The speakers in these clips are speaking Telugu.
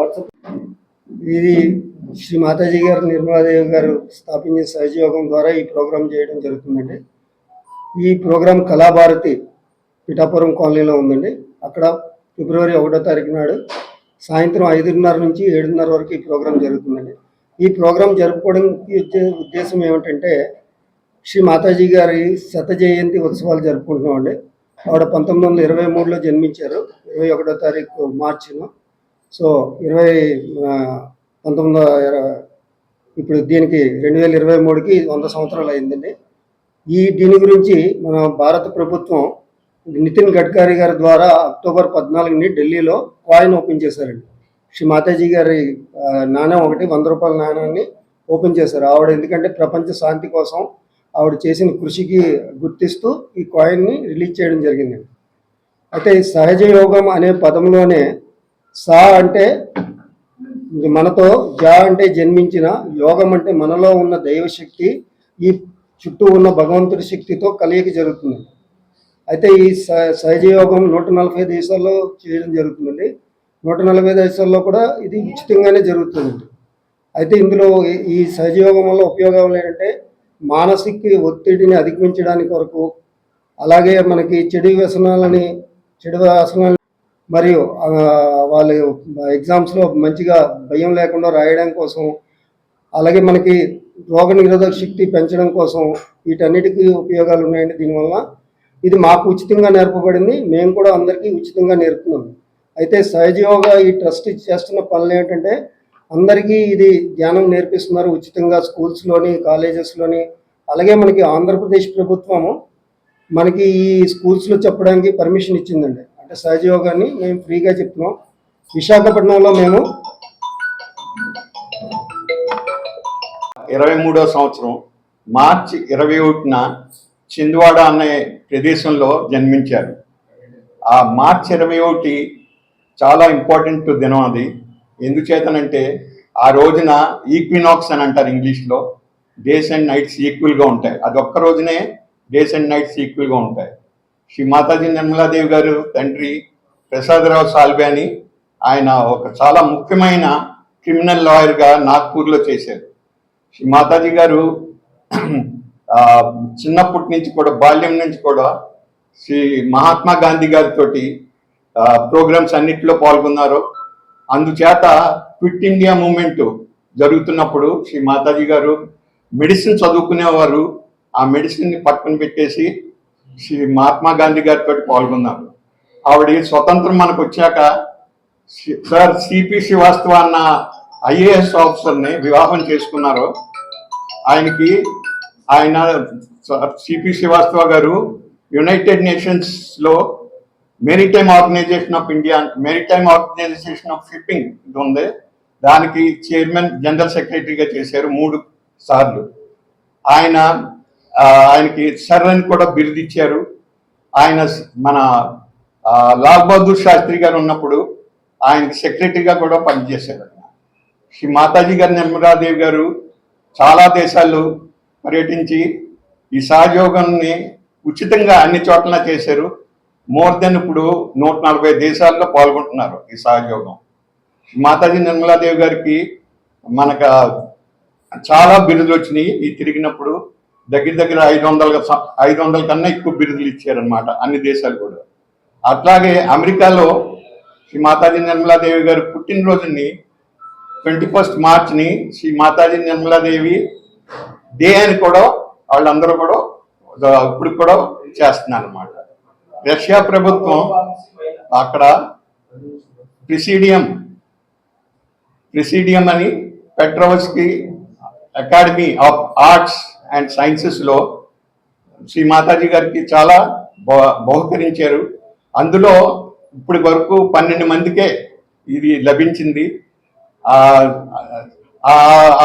వాట్సాప్. ఇది శ్రీ మాతాజీ గారు నిర్మలాదేవి గారు స్థాపించిన సహజయోగం ద్వారా ఈ ప్రోగ్రాం చేయడం జరుగుతుందండి. ఈ ప్రోగ్రాం కళాభారతి పిఠాపురం కాలనీలో ఉందండి. అక్కడ ఫిబ్రవరి ఒకటో తారీఖు నాడు సాయంత్రం ఐదున్నర నుంచి ఏడున్నర వరకు ఈ ప్రోగ్రాం జరుగుతుందండి. ఈ ప్రోగ్రాం జరుపుకోవడానికి ఉద్దేశం ఏమిటంటే శ్రీ మాతాజీ గారి శత జయంతి ఉత్సవాలు జరుపుకుంటున్నామండి. ఆవిడ పంతొమ్మిది వందల ఇరవై మూడులో జన్మించారు. ఇరవై ఒకటో తారీఖు మార్చిలో సో ఇరవై పంతొమ్మిది వందల ఇప్పుడు దీనికి రెండు వేల ఇరవై మూడుకి వంద సంవత్సరాలు అయిందండి. ఈ దీని గురించి మన భారత ప్రభుత్వం నితిన్ గడ్కరీ గారి ద్వారా అక్టోబర్ పద్నాలుగుని ఢిల్లీలో కాయిన్ ఓపెన్ చేశారండి. శ్రీ మాతాజీ గారి నాణ్యం ఒకటి వంద రూపాయల నాణ్యాన్ని ఓపెన్ చేశారు. ఆవిడ ఎందుకంటే ప్రపంచ శాంతి కోసం ఆవిడ చేసిన కృషికి గుర్తిస్తూ ఈ కాయిన్ని రిలీజ్ చేయడం జరిగిందండి. అయితే సహజ యోగం అనే పదంలోనే సా అంటే మనతో జా అంటే జన్మించిన యోగం అంటే మనలో ఉన్న దైవశక్తి ఈ చుట్టూ ఉన్న భగవంతుడి శక్తితో కలయిక జరుగుతుంది. అయితే ఈ స- సహజ యోగం నూట నలభై దేశాల్లో చేయడం జరుగుతుందండి. నూట నలభై దేశాల్లో కూడా ఇది ఉచితంగానే జరుగుతుంది. అయితే ఇందులో ఈ- సహజయోగం వల్ల ఉపయోగాలు ఏంటంటే మానసిక ఒత్తిడిని అధిగమించడానికి వరకు అలాగే మనకి చెడు వ్యసనాలని చెడు వ్యసనాలు మరియు వాళ్ళు ఎగ్జామ్స్లో మంచిగా భయం లేకుండా రాయడం కోసం అలాగే మనకి రోగ నిరోధక శక్తి పెంచడం కోసం వీటన్నిటికీ ఉపయోగాలు ఉన్నాయండి. దీనివల్ల ఇది మాకు ఉచితంగా నేర్పబడింది. మేము కూడా అందరికీ ఉచితంగా నేర్పుతున్నాం. అయితే సహజయోగా ఈ ట్రస్ట్ చేస్తున్న పనులు ఏంటంటే అందరికీ ఇది ధ్యానం నేర్పిస్తున్నారు ఉచితంగా స్కూల్స్లోని కాలేజెస్లోని అలాగే మనకి ఆంధ్రప్రదేశ్ ప్రభుత్వము మనకి ఈ స్కూల్స్లో చెప్పడానికి పర్మిషన్ ఇచ్చిందండి. సహజయోగాన్ని మేము ఫ్రీగా చెప్తున్నాం. విశాఖపట్నంలో మేము ఇరవై మూడో సంవత్సరం మార్చి ఇరవై ఒకటిన చింద్వాడ అనే ప్రదేశంలో జన్మించారు. ఆ మార్చి ఇరవై ఒకటి చాలా ఇంపార్టెంట్ దినం అది. ఎందుచేతనంటే ఆ రోజున ఈక్వినాక్స్ అని అంటారు ఇంగ్లీష్లో. డేస్ అండ్ నైట్స్ ఈక్వల్గా ఉంటాయి. అది ఒక్క రోజునే డేస్ అండ్ నైట్స్ ఈక్వల్గా ఉంటాయి. శ్రీ మాతాజీ నిర్మలాదేవి గారు తండ్రి ప్రసాదరావు సాల్వే అని ఆయన ఒక చాలా ముఖ్యమైన క్రిమినల్ లాయర్గా నాగ్పూర్లో చేశారు. శ్రీ మాతాజీ గారు చిన్నప్పటి నుంచి కూడా బాల్యం నుంచి కూడా శ్రీ మహాత్మా గాంధీ గారితో ప్రోగ్రామ్స్ అన్నిటిలో పాల్గొన్నారు. అందుచేత క్విట్ ఇండియా మూమెంట్ జరుగుతున్నప్పుడు శ్రీ మాతాజీ గారు మెడిసిన్ చదువుకునేవారు. ఆ మెడిసిన్ని పక్కన పెట్టేసి శ్రీ మహాత్మా గాంధీ గారితో పాల్గొన్నారు ఆవిడ స్వతంత్రం మనకు వచ్చాక సార్ సిపి శ్రీవాస్తవ అన్న ఐఏఎస్ ఆఫీసర్ని వివాహం చేసుకున్నారు. ఆయనకి ఆయన సిపి శ్రీవాస్తవ గారు United నేషన్స్లో maritime organization of India maritime organization of shipping ఇది ఉంది. దానికి చైర్మన్ జనరల్ సెక్రటరీగా చేశారు మూడు సార్లు. ఆయన ఆయనకి సర్ అని కూడా బిరుదు ఇచ్చారు ఆయన మన లాల్ బహదూర్ శాస్త్రి గారు ఉన్నప్పుడు ఆయనకి సెక్రటరీగా కూడా పనిచేశారు ఆయన. శ్రీ మాతాజీ గారు నిర్మలాదేవి గారు చాలా దేశాలు పర్యటించి ఈ సహయోగాన్ని ఉచితంగా అన్ని చోట్ల చేశారు. మోర్ దెన్ ఇప్పుడు నూట నలభై దేశాల్లో పాల్గొంటున్నారు ఈ సహయోగం మాతాజీ నిర్మలాదేవి గారికి మనకు చాలా బిరుదులు వచ్చినాయి. ఈ తిరిగినప్పుడు దగ్గర దగ్గర ఐదు వందల ఐదు వందల కన్నా ఎక్కువ బిరుదులు ఇచ్చారనమాట అన్ని దేశాలు కూడా. అట్లాగే అమెరికాలో శ్రీ మాతాజీ నిర్మలాదేవి గారు పుట్టినరోజుని ట్వంటీ ఫస్ట్ మార్చ్ని శ్రీ మాతాజీ నిర్మలాదేవి డే అని కూడా వాళ్ళందరూ కూడా ఇప్పుడు కూడా చేస్తున్నారు అనమాట రష్యా ప్రభుత్వం అక్కడ ప్రిసిడియం ప్రిసిడియం అని Petrovsky academy of arts and సైన్సెస్లో Shri Mataji గారికి చాలా బహుకరించారు. అందులో ఇప్పటి వరకు పన్నెండు మందికే ఇది లభించింది. ఆ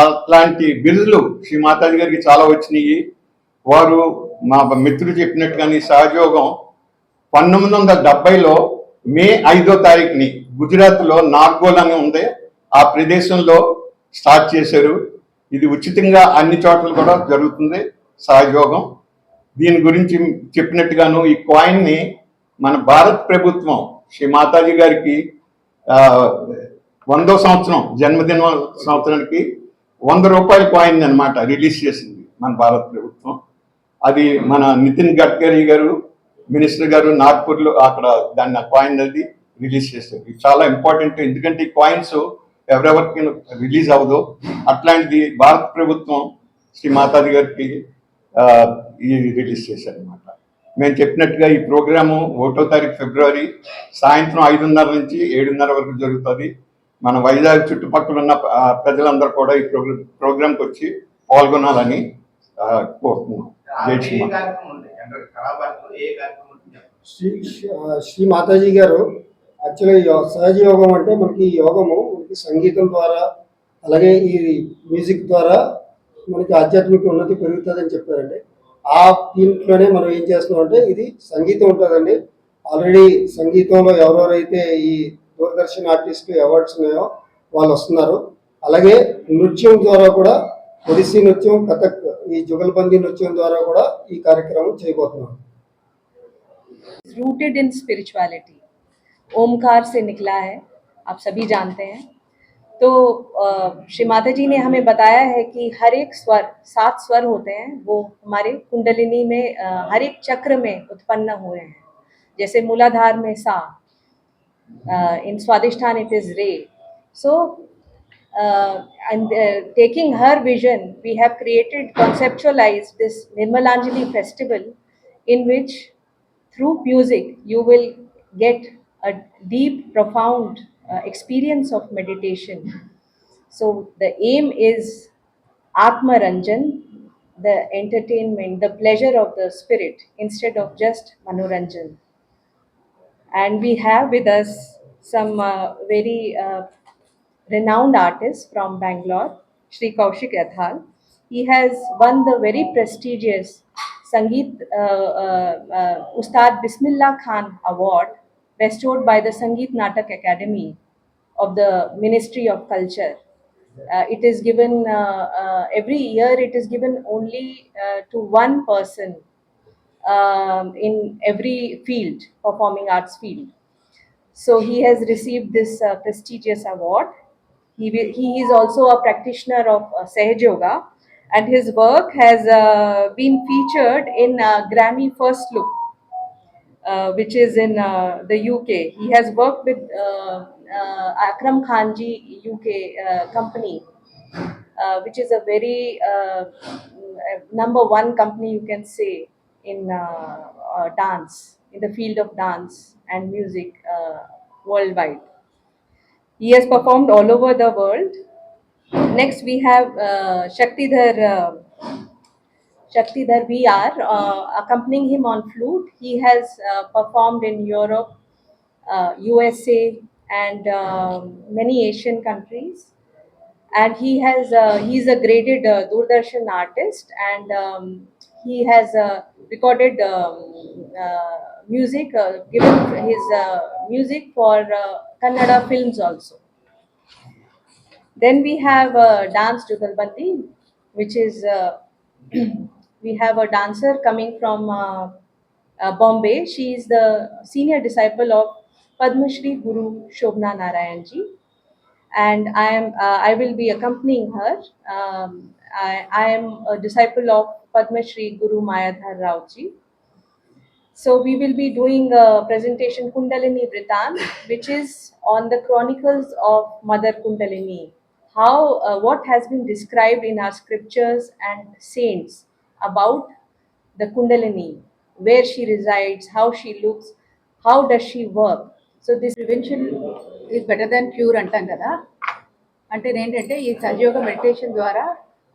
అట్లాంటి బిరుదులు శ్రీ మాతాజీ గారికి చాలా వచ్చినాయి. వారు మా మిత్రులు చెప్పినట్టుగానే సహయోగం పంతొమ్మిది వందల డెబ్బైలో మే ఐదో తారీఖుని గుజరాత్లో నార్గోల్ అని ఉంది. ఆ ప్రదేశంలో స్టార్ట్ చేశారు. ఇది ఉచితంగా అన్ని చోట్ల కూడా జరుగుతుంది సహయోగం. దీని గురించి చెప్పినట్టుగాను ఈ కాయిన్ని మన భారత ప్రభుత్వం శ్రీ మాతాజీ గారికి వందో సంవత్సరం జన్మదిన సంవత్సరానికి వంద రూపాయల కాయిన్ అన్నమాట రిలీజ్ చేసింది మన భారత ప్రభుత్వం. అది మన నితిన్ గడ్కరీ గారు మినిస్టర్ గారు నాగ్పూర్లో అక్కడ దాన్ని కాయిన్ అది రిలీజ్ చేశారు. ఇది చాలా ఇంపార్టెంట్ ఎందుకంటే ఈ కాయిన్స్ ఎవరెవరికి రిలీజ్ అవ్వదో అట్లాంటిది భారత ప్రభుత్వం శ్రీ మాతాజీ గారికి ఇది రిలీజ్ చేశారు అనమాట మేము చెప్పినట్టుగా ఈ ప్రోగ్రాము ఒకటో తారీఖు ఫిబ్రవరి సాయంత్రం ఐదున్నర నుంచి ఏడున్నర వరకు జరుగుతుంది. మన వైజాగ్ చుట్టుపక్కల ఉన్న ప్రజలందరూ కూడా ఈ ప్రోగ్రామ్ ప్రోగ్రాంకి వచ్చి పాల్గొనాలని కోరుతున్నాం. జై. శ్రీ శ్రీ మాతాజీ గారు యాక్చువల్గా సహజ యోగం అంటే మనకి ఈ యోగము మనకి సంగీతం ద్వారా అలాగే ఈ మ్యూజిక్ ద్వారా మనకి ఆధ్యాత్మిక ఉన్నతి పెరుగుతుందని చెప్పారండి. ఆ దీంట్లోనే మనం ఏం చేస్తున్నామంటే ఇది సంగీతం ఉంటుందండి. ఆల్రెడీ సంగీతంలో ఎవరెవరైతే ఈ దూరదర్శన్ ఆర్టిస్ట్ అవార్డ్స్ ఉన్నాయో వాళ్ళు వస్తున్నారు. అలాగే నృత్యం ద్వారా కూడా ఒడిస్సీ నృత్యం కథక్ ఈ జుగల్బందీ నృత్యం ద్వారా కూడా ఈ కార్యక్రమం చేయబోతున్నాం. రూటెడ్ ఇన్ స్పిరిచువాలిటీ ओमकार से निकला है, आप सभी जानते हैं। तो श्री माता जी ने हमें बताया है कि हर एक स्वर, सात स्वर होते हैं, वो हमारे कुंडलिनी में हर एक चक्र में उत्पन्न हुए हैं। जैसे मूलाधार में सा इन स्वादिष्ठान it is ray. So taking her vision we have created conceptualize this Nirmalanjali festival in which through music you will get a deep profound uh, experience of meditation so the aim is atma ranjan the entertainment the pleasure of the spirit instead of just manoranjan and we have with us some uh, very uh, renowned artists from Bangalore, Sri Kaushik Athal. He has won the very prestigious Sangeet uh, uh, uh, Ustad Bismillah Khan Award bestowed by the Sangeet Natak Academy of the Ministry of Culture. Uh, it is given uh, uh, every year. It is given only uh, to one person um, in every field, performing arts field. So he has received this uh, prestigious award. He, will, he is also a practitioner of uh, Sahaj Yoga, and his work has uh, been featured in uh, Grammy First Look, which is in uh, the UK. He has worked with uh, uh, Akram Khanji UK uh, company, uh, which is a very uh, number one company you can say in uh, uh, dance, in the field of dance and music uh, worldwide. He has performed all over the world. Next, we have uh, Shaktidhar. Uh, Shaktidhar VR, uh, accompanying him on flute. He has uh, performed in Europe, uh, USA, and um many Asian countries. And he has uh, he's a graded uh, Doordarshan artist, and um, he has uh, recorded um, uh, music, uh, given his uh, music for uh, Kannada films also. Then we have uh, dance Jugalbandi, which is uh, we have a dancer coming from uh, uh, Bombay. She is the senior disciple of Padma Shri Guru Shobna Narayanji, and I am uh, I will be accompanying her. Um, I, I am a disciple of Padma Shri Guru Mayadhar Raoji. So we will be doing a presentation Kundalini Vritan, which is on the chronicles of Mother Kundalini. How uh, what has been described in our scriptures and saints about the Kundalini, where she resides, how she looks, how does she work. So this prevention is better than cure అంటాం కదా. అంటే ఏంటంటే ఈ సహయోగ మెడిటేషన్ ద్వారా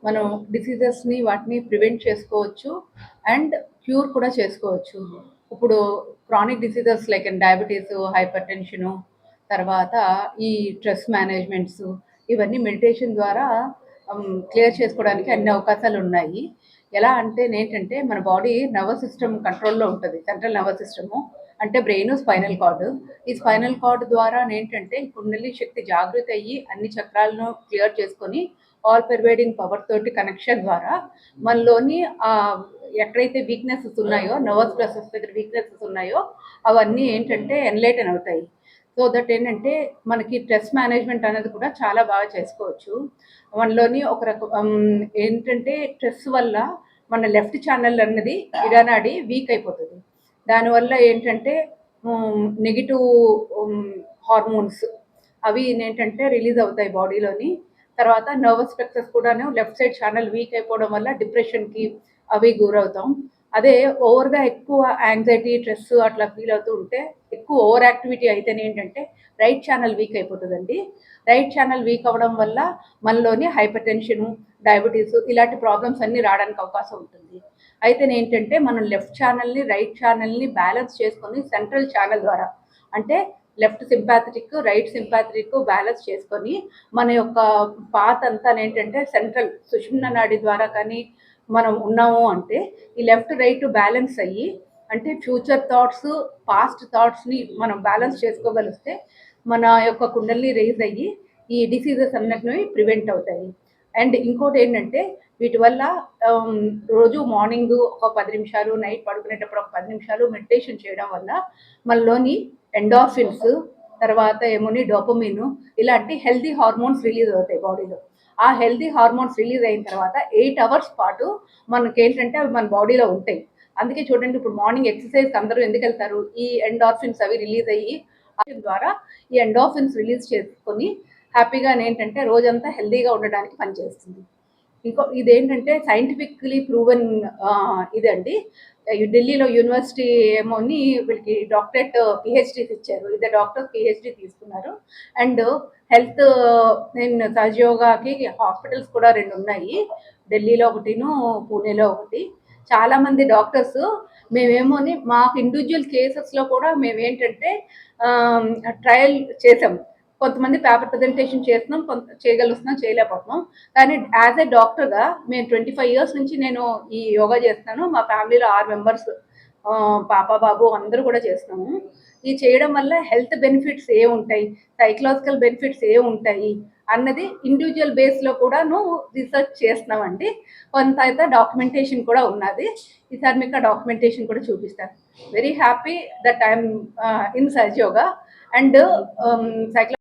మనం డిసీజెస్ని వాటిని ప్రివెంట్ చేసుకోవచ్చు అండ్ క్యూర్ కూడా చేసుకోవచ్చు. ఇప్పుడు chronic diseases like diabetes hypertension తర్వాత ఈ స్ట్రెస్ మేనేజ్మెంట్స్ ఇవన్నీ మెడిటేషన్ ద్వారా um, క్లియర్ చేసుకోవడానికి అన్ని అవకాశాలు ఉన్నాయి. ఎలా అంటే ఏంటంటే మన బాడీ నర్వస్ సిస్టమ్ కంట్రోల్లో ఉంటుంది సెంట్రల్ నర్వస్ సిస్టము అంటే బ్రెయిన్ స్పైనల్ కార్డు ఈ స్పైనల్ కార్డు ద్వారా ఏంటంటే కుండలి శక్తి జాగృతి అయ్యి అన్ని చక్రాలను క్లియర్ చేసుకొని ఆల్ పెర్వేడింగ్ పవర్ తోటి కనెక్షన్ ద్వారా మనలోని ఎక్కడైతే వీక్నెసెస్ ఉన్నాయో నర్వస్ ప్రాసెస్ దగ్గర వీక్నెసెస్ ఉన్నాయో అవన్నీ ఏంటంటే ఎన్లైటన్ అవుతాయి. సో దట్ ఏంటంటే మనకి స్ట్రెస్ మేనేజ్మెంట్ అనేది కూడా చాలా బాగా చేసుకోవచ్చు. మనలోని ఒక రకం ఏంటంటే స్ట్రెస్ వల్ల మన లెఫ్ట్ ఛానల్ అన్నది ఇడనాడి వీక్ అయిపోతుంది. దానివల్ల ఏంటంటే నెగిటివ్ హార్మోన్స్ అవి ఏంటంటే రిలీజ్ అవుతాయి బాడీలోని. తర్వాత నర్వస్ స్ట్రక్చర్స్ కూడాను లెఫ్ట్ సైడ్ ఛానల్ వీక్ అయిపోవడం వల్ల డిప్రెషన్కి అవి గురవుతాం. అదే ఓవర్గా ఎక్కువ యాంగ్జైటీ స్ట్రెస్ అట్లా ఫీల్ అవుతూ ఉంటే ఎక్కువ ఓవర్ యాక్టివిటీ అయితేనే ఏంటంటే రైట్ ఛానల్ వీక్ అయిపోతుందండి. రైట్ ఛానల్ వీక్ అవ్వడం వల్ల మనలోని హైపర్ టెన్షను డయాబెటీస్ ఇలాంటి ప్రాబ్లమ్స్ అన్నీ రావడానికి అవకాశం ఉంటుంది. అయితే ఏంటంటే మనం లెఫ్ట్ ఛానల్ని రైట్ ఛానల్ని బ్యాలెన్స్ చేసుకొని సెంట్రల్ ఛానల్ ద్వారా అంటే left sympathetic right sympathetic balance చేసుకొని మన యొక్క పాత్ అంతా ఏంటంటే సెంట్రల్ సుషుమ్న నాడి ద్వారా కానీ మనం ఉన్నాము అంటే ఈ లెఫ్ట్ రైట్ బ్యాలెన్స్ అయ్యి అంటే ఫ్యూచర్ థాట్స్ పాస్ట్ థాట్స్ని మనం బ్యాలెన్స్ చేసుకోగలిస్తే మన యొక్క కుండల్ని రేజ్ అయ్యి ఈ డిసీజెస్ అన్నిటిని ప్రివెంట్ అవుతాయి. అండ్ ఇంకోటి ఏంటంటే వీటి వల్ల um, రోజు మార్నింగ్ ఒక పది నిమిషాలు నైట్ పడుకునేటప్పుడు ఒక పది నిమిషాలు మెడిటేషన్ చేయడం వల్ల మనలోని ఎండార్ఫిన్స్ తర్వాత ఏమోని డోపమిన్ ఇలాంటి హెల్తీ హార్మోన్స్ రిలీజ్ అవుతాయి బాడీలో ఆ హెల్దీ హార్మోన్స్ రిలీజ్ అయిన తర్వాత ఎయిట్ అవర్స్ పాటు మనకి ఏంటంటే అవి మన బాడీలో ఉంటాయి. అందుకే చూడండి ఇప్పుడు మార్నింగ్ ఎక్సర్సైజ్ అందరూ ఎందుకు వెళ్తారు? ఈ ఎండార్ఫిన్స్ అవి రిలీజ్ అయ్యి ద్వారా ఈ ఎండార్ఫిన్స్ రిలీజ్ చేసుకొని హ్యాపీగా ఏంటంటే రోజంతా హెల్దీగా ఉండడానికి పనిచేస్తుంది. ఇంకో ఇదేంటంటే సైంటిఫిక్లీ ప్రూవెన్ ఇదండి. ఢిల్లీలో యూనివర్సిటీ ఏమోని వీళ్ళకి డాక్టరేట్ పిహెచ్డీస్ ఇచ్చారు ఇద్దరు డాక్టర్ పిహెచ్డీ తీసుకున్నారు. అండ్ హెల్త్ నేను సహజయోగాకి హాస్పిటల్స్ కూడా రెండు ఉన్నాయి. ఢిల్లీలో ఒకటిను పూణేలో ఒకటి. చాలామంది డాక్టర్స్ మేమేమోని మాకు ఇండివిజువల్ కేసెస్లో కూడా మేము ఏంటంటే ట్రయల్ చేసాము కొంతమంది పేపర్ ప్రజెంటేషన్ చేస్తున్నాం కొంత చేయగలుగుతున్నాం చేయలేకపోతున్నాం. కానీ యాజ్ ఏ డాక్టర్గా మేము ట్వంటీ ఫైవ్ ఇయర్స్ నుంచి నేను ఈ యోగా చేస్తున్నాను. మా ఫ్యామిలీలో ఆరు మెంబర్స్ పాప బాబు అందరూ కూడా చేస్తున్నాము. ఇది చేయడం వల్ల హెల్త్ బెనిఫిట్స్ ఏ ఉంటాయి? సైకలాజికల్ బెనిఫిట్స్ ఏ ఉంటాయి? అన్నది ఇండివిజువల్ బేస్లో కూడాను రీసెర్చ్ చేస్తున్నామండి కొంత అయితే డాక్యుమెంటేషన్ కూడా ఉన్నది. ఈసారి మీకు ఆ డాక్యుమెంటేషన్ కూడా చూపిస్తాను. Very happy that I'm in such yoga and సైకలా